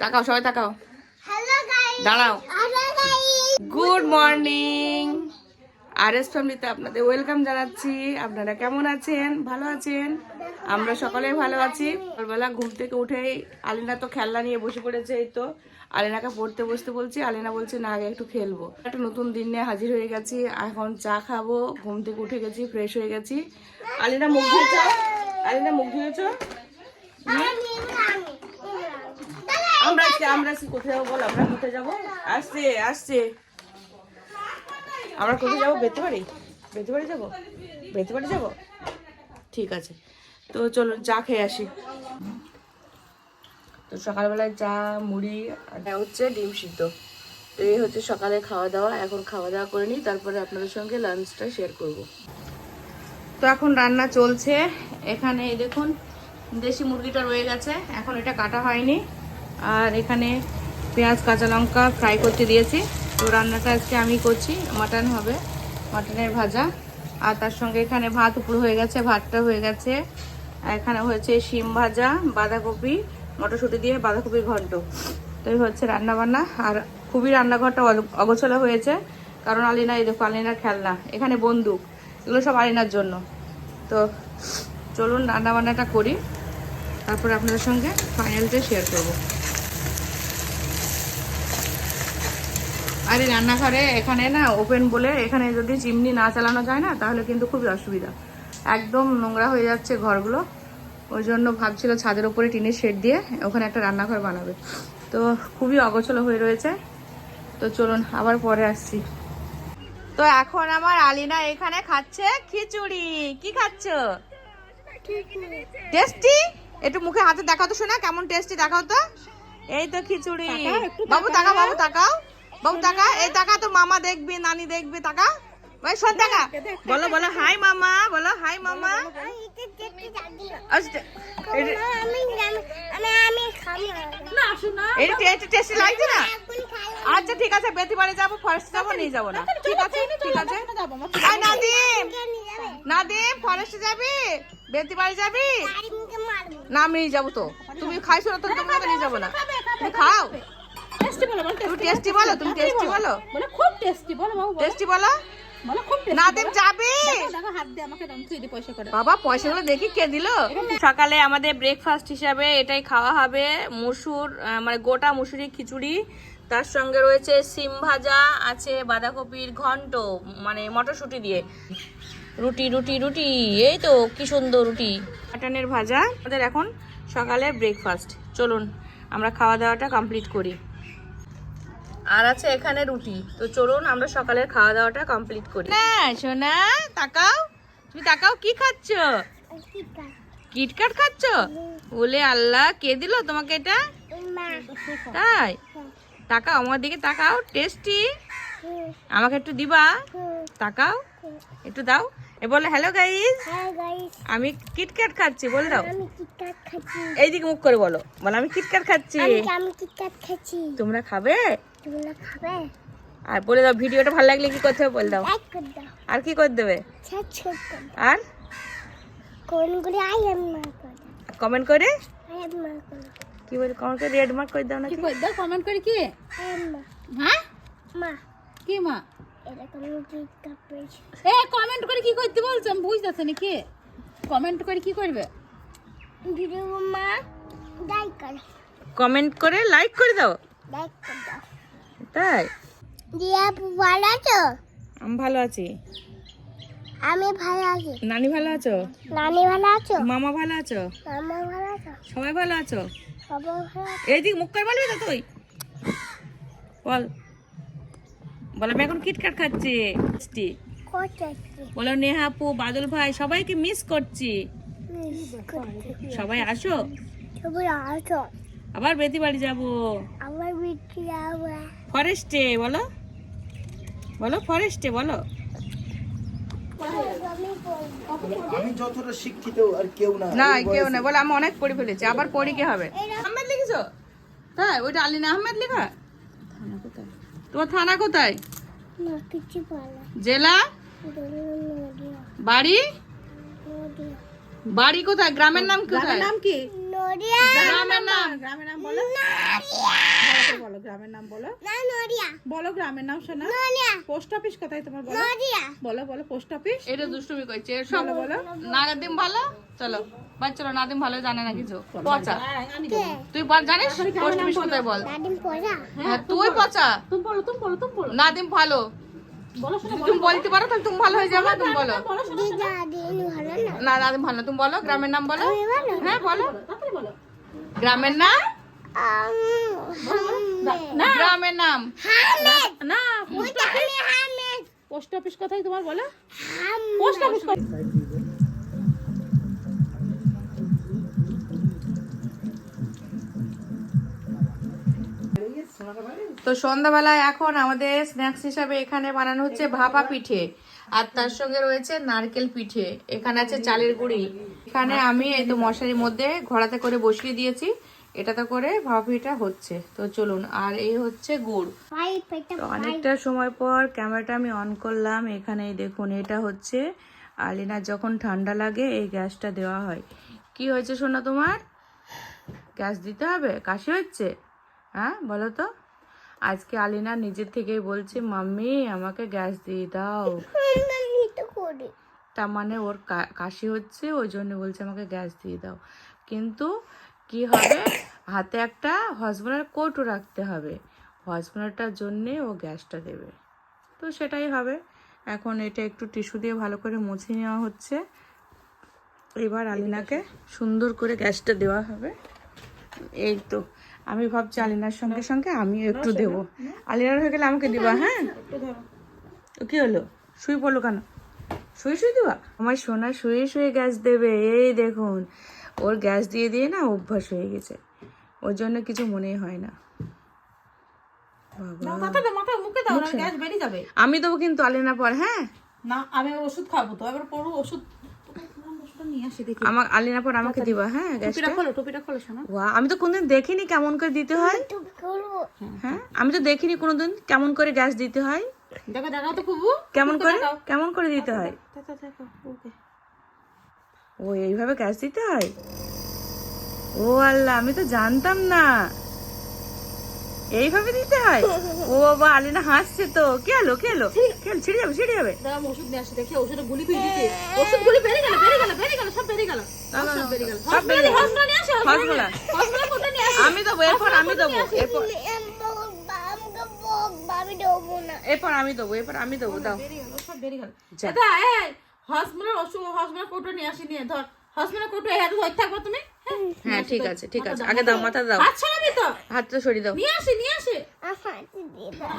তাকাও সবাই তাকাও। দাঁড়াও। গুড মর্নিং আর এস ফ্যামিলিতে আপনাদের ওয়েলকাম জানাচ্ছি। আপনারা কেমন আছেন? ভালো আছেন? আমরা সকলে ভালো আছি। সকালবেলা ঘুম থেকে উঠেই আলিনা তো খেলনা নিয়ে বসে পড়েছে এই তো। আলিনাকে পড়তে বসতে বলছি, আলিনা বলছে, না আগে একটু খেলব। একটা নতুন দিন নিয়ে হাজির হয়ে গেছি। এখন চা খাব, ঘুম থেকে উঠে গেছি ফ্রেশ হয়ে গেছি। আলিনা মুখ ধুয়েছ? আলিনা মুখ ধুয়েছ? আমি আমি আমরা আমরা কোথায় যাব বল? আমরা কোথায় যাব? আসছে আসছে। আমরা কোথায় যাব? বেতে বাড়ি বেতে বাড়ি যাব? বেতে বাড়ি যাব? ঠিক আছে। তো চলো, চা খেয়ে আসি। তো সকালবেলায় চা, মুড়ি, আর হচ্ছে ডিম সিদ্ধ। তো এই হচ্ছে সকালে খাওয়া দাওয়া। এখন খাওয়া দাওয়া করে নিই, তারপরে আপনাদের সঙ্গে লাঞ্চটা শেয়ার করব। তো এখন রান্না চলছে। এখানে দেখুন, দেশি মুরগিটা রয়ে গেছে। এখন এটা কাটা হয়নি। আর এখানে পেঁয়াজ, কাঁচা লঙ্কা ফ্রাই করতে দিয়েছি। তো রান্নাটা আজকে আমি করছি, মাটন হবে, মাটনের ভাজা। আর তার সঙ্গে এখানে ভাত উপরে হয়ে গেছে, ভাতটা হয়ে গেছে। এখানে হয়েছে শিম ভাজা, বাঁধাকপি, মটরশুঁটি দিয়ে বাঁধাকপির ঘন্ট। তো এই হচ্ছে রান্নাবান্না। আর খুবই রান্নাঘরটা অগ- অগোছালো হয়েছে, কারণ আলিনা, এই দেখো, আলিনার খেলনা, এখানে বন্দুক, এগুলো সব আলিনার জন্য। তো চলুন রান্নাবান্নাটা করি, তারপর আপনাদের সঙ্গে ফাইনালটা শেয়ার করব। আর এই রান্নাঘরে এখানে না ওপেন বলে এখানে যদি চিমনি না চালানো যায় না তাহলে কিন্তু খুবই অসুবিধা। একদম নোংরা হয়ে যাচ্ছে ঘরগুলো। ওই জন্য ভাবছিল ছাদের ওপরে টিনের শেড দিয়ে ওখানে একটা রান্নাঘর বানাবে। তো খুবই অগোছলো হয়ে রয়েছে। তো চলুন আবার পরে আসছি। তো এখন আমার আলিনা এখানে খাচ্ছে খিচুড়ি। কি খাচ্ছ? টেস্টি? একটু মুখে হাতে দেখাও তো শোনা কেমন টেস্টি দেখাও তো। এই তো খিচুড়ি। বাবু তাকাও বাবু তাকাও। বাবু তাকা এই তাকা তো মামা দেখবি নানি দেখবি তাকা ভাই শোন টাকা। বলো বলো হাই মামা বলো হাই মামা। আচ্ছা, আচ্ছা ঠিক আছে বেতি বাড়ি যাব ফরেস্ট যাব নিয়ে যাব না। ঠিক আছে ঠিক আছে। নাদিম। নাদিম ফরেস্টে যাবি? বেতি বাড়ি যাবি? না আমি নিয়ে যাব তো। তুমি খাইছো না তো তোমাকে নিয়ে যাব না। তুমি খাও। টেস্টি বলো বলো তুমি টেস্টি বলো তুমি টেস্টি বলো। বলে। খুব টেস্টি বলো বাবু টেস্টি বলো? বলো খুব টেস্টি নাদিম যাবি? দেখো হাত দিয়ে আমাকে দাম তুই পয়সা করে। বাবা পয়সাগুলো দেখি কে দিল? সকালে আমাদের ব্রেকফাস্ট হিসাবে এটাই খাওয়া হবে মুসুর মানে গোটা মুসুরি খিচুড়ি। তার সঙ্গে রয়েছে সিম ভাজা আছে বাঁধাকপির ঘন্ট মানে মটরশুঁটি দিয়ে। রুটি রুটি রুটি এই তো কি সুন্দর রুটি। মাটনের ভাজা। আমাদের এখন সকালে ব্রেকফাস্ট চলুন আমরা খাওয়া দাওয়াটা কমপ্লিট করি। আর আছে এখানে রুটি। তো চলুন আমরা সকালের খাওয়া দাওয়াটা কমপ্লিট করি। না, সোনা, তাকাও। তুমি তাকাও, কি খাচ্ছ? কিটকাট খাচ্ছ? বলে আল্লাহ, কে দিল তোমাকে এটা? তাই? তাকাও, আমার দিকে তাকাও টেস্টি আমাকে একটু দিবা? তাকাও, একটু দাও। এ বলে হ্যালো গাইস আমি কিটক্যাট খাচ্ছি বলে দাও। আমি কিটকাট এইদিকে মুখ করে বলো। বলো আমি কিটক্যাট খাচ্ছি। আমি আমি কিটকাট খাচ্ছি। তোমরা খাবে? আর বলে দাও ভিডিওটা ভালো লাগলে কি করতে হবে বলে দাও। লাইক করে দাও। আর কি করে দেবে? করে আর? করে করে? কমেন্ট করে করে কি বলে কমেন্ট করে রেড মার্ক করে দাও না কি কই দাও কমেন্ট করে কি? হ্যাঁ? মা। কি মা? এ কমেন্ট করে কি করতে বলছো? আমি বুঝতেছি না কি? কমেন্ট করে কি করবে? ভিডিও মা লাইক করো। কমেন্ট করে লাইক করে দাও। লাইক করে দাও। তাই? দিয়া ভালো আছো? আমি ভালো আছি। আমি ভালো আছি। নানি ভালো আছো? নানি ভালো আছো? মামা ভালো আছো? মামা ভালো আছো? সবাই ভালো আছো? সবাই ভালো আছো। এইদিক মুখ করে বলবি তো তুই? বল। বল আমি এখন কিটকাট খাচ্ছি। মিষ্টি। বলো নেহাপু বাদল ভাই সবাইকে মিস করছি। সবাই আসো? সবাই আছো আবার বেতি বাড়ি যাব। ফরেস্টে বলো। বলো ফরেস্টে বলো। আমি যতটা শিক্ষিত আর কেউ না না কেউ। না বলে আমি অনেক পড়ে ফেলেছি আবার পড়ি কে হবে? আহমেদ লিখেছো? তাই ওইটা আলিনা আহমেদ লেখা? তোমার থানা কোথায়? না কিছু বলে জেলা? বাড়ি? বাড়ি কোথায়? গ্রামের নাম কোথায়? গ্রামের নাম কি? নড়িয়া। গ্রামের নাম গ্রামের নাম বলো। বলো গ্রামের নাম বলো। না নড়িয়া। বলো গ্রামের নাম শোনা। নড়িয়া। পোস্ট অফিস কোথায় তোমার বলো? নড়িয়া। বলো বলো পোস্ট অফিস। এটা দুষ্টুমি সব বলো বলো। নাদিম ভালো? চলো। বাচ্চারা নাদিম ভালো জানে না কিছু। পচা। হ্যাঁ, কে? তুই বল জানিস? পোস্ট অফিস কোথায় বল? দাদিম পড়া হ্যাঁ তুই পচা। তুমি বলো তুমি বলো তুমি বলো। নাদিম ভালো। তুমি বলতে পারো তাহলে তুমি ভালো হয়ে যাবে তুমি বলো। বলো শোনা দিদা দিন ভালো না? না ভালো তুমি বলো গ্রামের নাম বলো। হ্যাঁ বলো। গ্রামের নাম? গ্রামের নাম। না ওইটা আমি হামেদ পোস্ট অফিস কোথায় তোমার বলো। পোস্ট অফিস তো সন্ধ্যাবেলায় এখন আমাদের স্ন্যাক্স হিসাবে এখানে বানানো হচ্ছে ভাপা পিঠে। আর তার সঙ্গে রয়েছে নারকেল পিঠে। এখানে আছে চালের গুঁড়ি। এখানে আমি এই তো মশারির মধ্যে ঘোড়াতে করে বসিয়ে দিয়েছি। এটাতে করে ভাপা পিঠা হচ্ছে। তো চলুন, আর এই হচ্ছে গুড়। অনেকটা সময় পর ক্যামেরাটা আমি অন করলাম। এখানে দেখুন, এটা হচ্ছে আলিনার যখন ঠান্ডা লাগে, এই গ্যাসটা দেওয়া হয়। কি হয়েছে শোনা তোমার? গ্যাস দিতে হবে? কাশি হচ্ছে হ্যাঁ বলো তো। আজকে আলিনা নিজের থেকেই বলছে, মাম্মি, আমাকে গ্যাস দিয়ে দাও। তার মানে ওর কাশি হচ্ছে, ওই জন্য বলছে আমাকে গ্যাস দিয়ে দাও। কিন্তু কি হবে? হাতে একটা হসপিটাল কোটও রাখতে হবে। হসপিটালটার জন্যে ও গ্যাসটা দেবে। তো সেটাই হবে। এখন এটা একটু টিস্যু দিয়ে ভালো করে মুছে নেওয়া হচ্ছে। এবার আলিনাকে সুন্দর করে গ্যাসটা দেওয়া হবে। এই তো আমি ভাবছি আলিনার সঙ্গে সঙ্গে আমিও একটু দেবো। আলিনার হয়ে গেলে আমাকে দিবা হ্যাঁ? কি হলো? শুয়ে পড়ল কেন? শুয়ে শুয়ে দেওয়া আমার সোনা শুয়ে শুয়ে গ্যাস দেবে এই দেখুন। ওর গ্যাস দিয়ে দিয়ে না অভ্যাস হয়ে গেছে। ওর জন্য কিছু মনেই হয় না। বাবা। মাথাটা মাথা মুখে দাও গ্যাস বেরিয়ে যাবে। আমি দেবো কিন্তু আলিনা পর হ্যাঁ? না আমি ওষুধ খাব তো এবার পড়ো ওষুধ ওষুধটা নিয়ে আসি দেখি আমার আলিনা পর আমাকে দিবা হ্যাঁ টুপিটা খোলো টুপিটা খোলো শোনা। ওয়া আমি তো কোনদিন দেখিনি কেমন করে দিতে হয়। হ্যাঁ আমি তো দেখিনি কোনোদিন কেমন করে গ্যাস দিতে হয়। দেখো দেখাও তো খুবু কেমন করে? কেমন করে দিতে হয়? দেখো দেখো ওকে। ও এইভাবে গ্যাস দিতে হয়? ও আল্লাহ আমি তো জানতাম না। এইভাবে দিতে হয়? ও বাবা আলিনা হাসছে তো। কে এলো কে এলো? ছিঁড়ে যাবে ছিঁড়ে যাবে। দাঁড়া ওষুধ নিয়ে আসি দেখি ওষুধে গুলি দিতে। ওষুধ গুলি বেরিয়ে গেল বেরিয়ে গেল বেরিয়ে গেল সব বেরিয়ে গেল। না, না, সব বেরিয়ে গেল। সব বেরিয়ে গেল। হসপিটাল নিয়ে আসো হসপিটাল। হসপিটাল কোটা নিয়ে আসো? আমি দেবো এরপর আমি দেবো এরপর এরপর আমি দেবো এরপর আমি দেবো দাও। সব বেরিয়ে গেল। এই হসপিটাল ওষুধ হসপিটাল কোটা নিয়ে আসি নিয়ে ধর হসপিটাল কোটা হাতে ধরে থাকব তুমি? হ্যাঁ হ্যাঁ ঠিক আছে ঠিক আছে। আগে দাও মাথা দাও। আচ্ছা হাতটা সরিয়ে দাও। নিয়ে আসি নিয়ে আসি।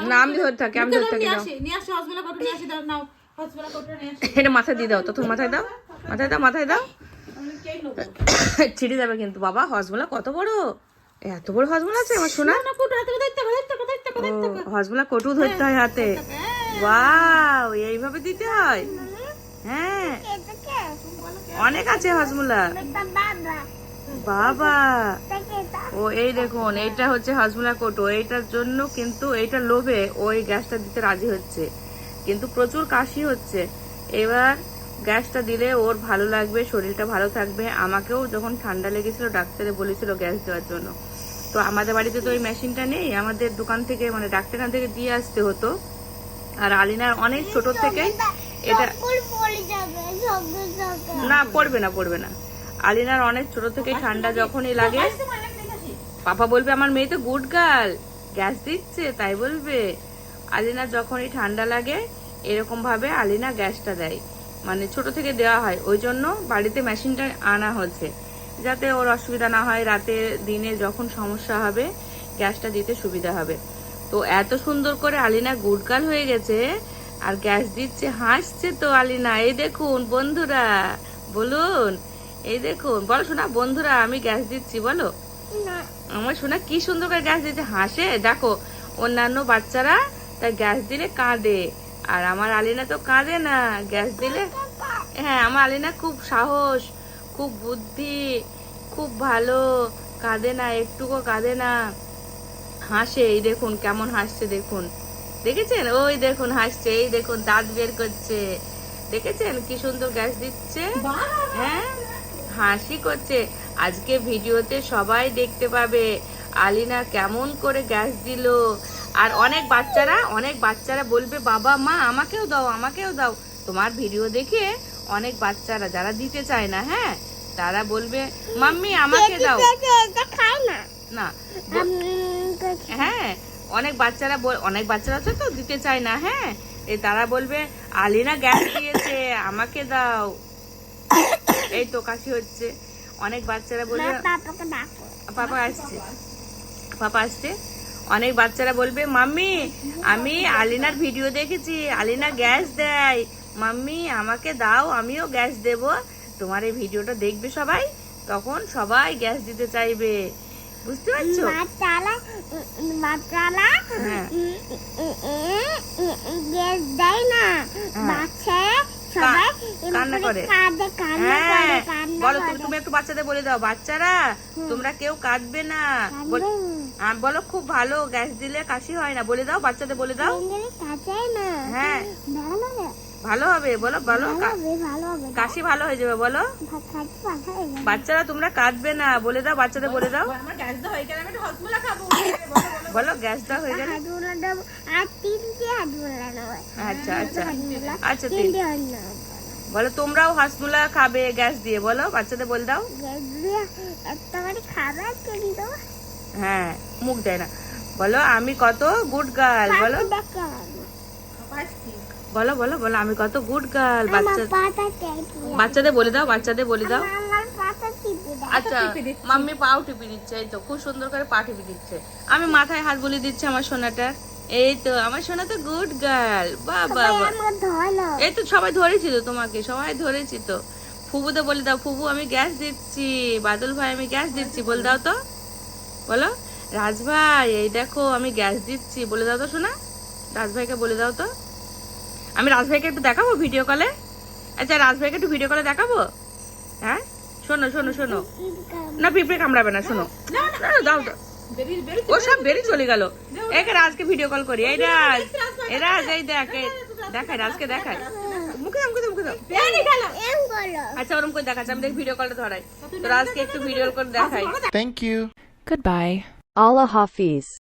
না আমি ধরে থাকি আমি ধরে থাকি দাও নিয়ে আসি হসপিটাল কোটা নিয়ে আসি দাও নাও। হসপিটাল কোটা নিয়ে আসি। এটা মাথায় দিয়ে দাও তো তুমি মাথায় দাও। মাথায় দাও মাথায় দাও। আমি ছিঁড়ে যাবে কিন্তু বাবা হজমোলা কত বড়? এত বড় হজমোলা আছে আমার শোনা? হজমোলা কটু ধরতে হয় হাতে। ওয়াও এইভাবে দিতে হয়? হ্যাঁ। অনেক আছে হজমোলা বাবা। ও এই দেখুন এইটা হচ্ছে হজমোলা কোটো। এইটার জন্য কিন্তু এইটার লোভে ওই গ্যাসটা দিতে রাজি হচ্ছে। কিন্তু প্রচুর কাশি হচ্ছে। এবার গ্যাসটা দিলে ওর ভালো লাগবে শরীরটা ভালো থাকবে। আমাকেও যখন ঠান্ডা লেগেছিল ডাক্তারে বলেছিল গ্যাস দেওয়ার জন্য। তো আমাদের বাড়িতে তো ওই মেশিনটা নেই। আমাদের দোকান থেকে মানে ডাক্তারখান থেকে দিয়ে আসতে হতো। আর আলিনার অনেক ছোট থেকে এটা না পড়বে না পড়বে না। আলিনার অনেক ছোট থেকে ঠান্ডা যখনই লাগে। পাপা বলবে, আমার মেয়ে তো গুড গার্ল, গ্যাস দিচ্ছে, তাই বলবে। আলিনা যখনই ঠান্ডা লাগে এরকম ভাবে আলিনা গ্যাসটা দেয়। মানে ছোট থেকে দেওয়া হয়। ওই জন্য বাড়িতে মেশিনটা আনা হচ্ছে। যাতে ওর অসুবিধা না হয়, রাতে দিনে যখন সমস্যা হবে, গ্যাসটা দিতে সুবিধা হবে। তো এত সুন্দর করে আলিনা গুড গার্ল হয়ে গেছে, আর গ্যাস দিচ্ছে, হাসছে তো আলিনা। এই দেখুন বন্ধুরা, বলুন এই দেখুন বলো শোনা বন্ধুরা আমি গ্যাস দিচ্ছি বলো। আমার শোনা কি সুন্দর করে গ্যাস দিচ্ছে হাসে? দেখো অন্যান্য বাচ্চারা তাই গ্যাস দিলে কাঁদে আর আমার আলিনা তো কাঁদে না গ্যাস দিলে? হ্যাঁ আমার আলিনা খুব সাহস খুব বুদ্ধি খুব ভালো কাঁদে না একটুকু কাঁদে না হাসে এই দেখুন কেমন হাসছে দেখুন। দেখেছেন? ওই দেখুন হাসছে এই দেখুন দাঁত বের করছে। দেখেছেন কি সুন্দর গ্যাস দিচ্ছে? হ্যাঁ? হাসি করছে। আজকে ভিডিওতে সবাই দেখতে পাবে। আলিনা কেমন করে গ্যাস দিল। আর অনেক বাচ্চারা অনেক বাচ্চারা বলবে বাবা মা আমাকেও দাও আমাকেও দাও। তোমার ভিডিও দেখে অনেক বাচ্চারা যারা দিতে চায় না হ্যাঁ তারা বলবে মাম্মি আমাকে দাও। না। না হ্যাঁ অনেক বাচ্চারা অনেক বাচ্চারা আছে তো দিতে চায় না হ্যাঁ এ তারা বলবে আলিনা গ্যাস দিয়েছে আমাকে দাও। এই তো কাশি হচ্ছে। অনেক বাচ্চারা বলবে পাপা আসছে। পাপা আসছে। অনেক বাচ্চারা বলবে মাম্মি আমি আলিনার ভিডিও দেখেছি আলিনা গ্যাস দেয়। মাম্মি আমাকে দাও আমিও গ্যাস দেব। তোমার এই ভিডিওটা দেখবে সবাই তখন সবাই গ্যাস দিতে চাইবে। বুঝতে পারছ? বাচ্চারা হ্যাঁ। গ্যাস দেয় না। হ্যাঁ। বাচ্চা কান্না করে। হ্যাঁ। বলো তুমি তুমি একটু বাচ্চাদের বলে দাও। বাচ্চারা তোমরা কেউ কাঁদবে না। বল- খুব ভালো। গ্যাস দিলে কাশি হয় না। বলে দাও বাচ্চাদের বলে দাও। না। হ্যাঁ। ভালো হবে। বলো বলো। কাশি ভালো হয়ে যাবে বলো। বাচ্চারা তোমরা কাঁদবে না। বলে দাও বাচ্চাদের বলে দাও। আমার গ্যাস হয়ে গেলে আমি হজমোলা খাব। বলো, গ্যাসটা হয়ে গেলে? আচ্ছা আচ্ছা। আচ্ছা বলো তোমরাও হাসমুলা খাবে গ্যাস দিয়ে বলো বাচ্চাদের বলে দাও। হ্যাঁ মুখ দেয় না। বলো আমি কত গুড গার্ল বলো। বলো বলো বলো আমি কত গুড গার্ল বাচ্চা বাচ্চাদের বলে দাও বাচ্চাদের বলে দাও। আচ্ছা মাম্মি পাও টিপি দিচ্ছে এই তো খুব সুন্দর করে পা টিপি দিচ্ছে। আমি মাথায় হাত বুলিয়ে দিচ্ছি আমার সোনাটার এই তো আমার সোনা তো গুড গার্ল ধরো এই তো সবাই ধরেছি তো তোমাকে সবাই ধরেছি তো। ফুবুতে বলে দাও ফুবু আমি গ্যাস দিচ্ছি। বাদল ভাই আমি গ্যাস দিচ্ছি বলে দাও তো। বলো রাজ ভাই এই দেখো আমি গ্যাস দিচ্ছি বলে দাও তো শোনা রাজ ভাইকে বলে দাও তো। আমি রাজ ভাইকে একটু দেখাবো ভিডিও কলে আচ্ছা রাজ ভাইকে একটু ভিডিও কলে দেখাবো? হ্যাঁ? শোনো শোনো শোনো। না পিঁপড়ে কামড়াবে না শোনো। না না, দাও ও সব বেরিয়ে চলে গেল। একে রাজকে ভিডিও কল করি এই রাজ। এই রাজ এই দেখ দেখাই রাজকে দেখাই মুখে দাও মুখে দাও মুখে দাও। আচ্ছা ওরকম করে দেখাচ্ছে আমি দেখ ভিডিও কলটা ধরাই তো রাজকে একটু ভিডিও করে দেখাই। Thank Thank you. Goodbye. Allah Hafiz.